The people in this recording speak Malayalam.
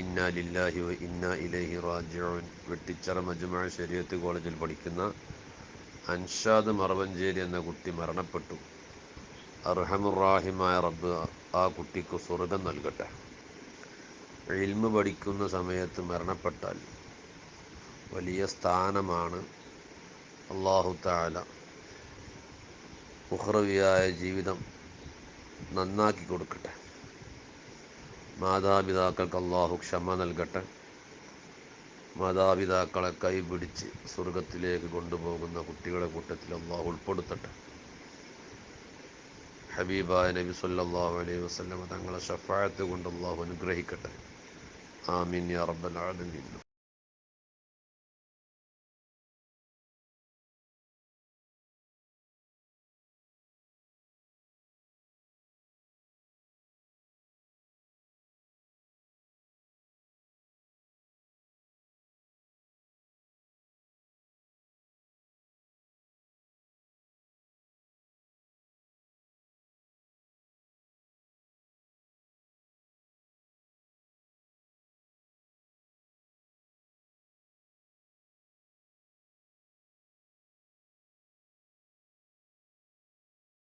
ഇന്നാ ലില്ലാഹി വ ഇന്നാ ഇലൈഹി റാജിഊൻ. വെട്ടിച്ചറ മജ്മഅ ശരീഅത്ത് കോളേജിൽ പഠിക്കുന്ന അൻഷാദ് മറവഞ്ചേരി എന്ന കുട്ടി മരണപ്പെട്ടു. അർഹമുറാഹിമായ റബ്ബ് ആ കുട്ടിക്ക് സ്വർഗം നൽകട്ടെ. ഇൽമ് പഠിക്കുന്ന സമയത്ത് മരണപ്പെട്ടാൽ വലിയ സ്ഥാനമാണ് അള്ളാഹു താല ഉഹ്റവിയായ ജീവിതം നന്നാക്കി കൊടുക്കട്ടെ. മാതാപിതാക്കൾക്ക് അള്ളാഹു ക്ഷമ നൽകട്ടെ. മാതാപിതാക്കളെ കൈപിടിച്ച് സ്വർഗത്തിലേക്ക് കൊണ്ടുപോകുന്ന കുട്ടികളുടെ കൂട്ടത്തിൽ അള്ളാഹു ഉൾപ്പെടുത്തട്ടെ. ഹബീബായ നബി സല്ലാഹു അലൈഹി വസ്ലമ തങ്ങളെ ഷഫായത്ത് കൊണ്ട് അള്ളാഹു അനുഗ്രഹിക്കട്ടെ. ആമീൻ യാ റബ്ബൽ ആലമീൻ.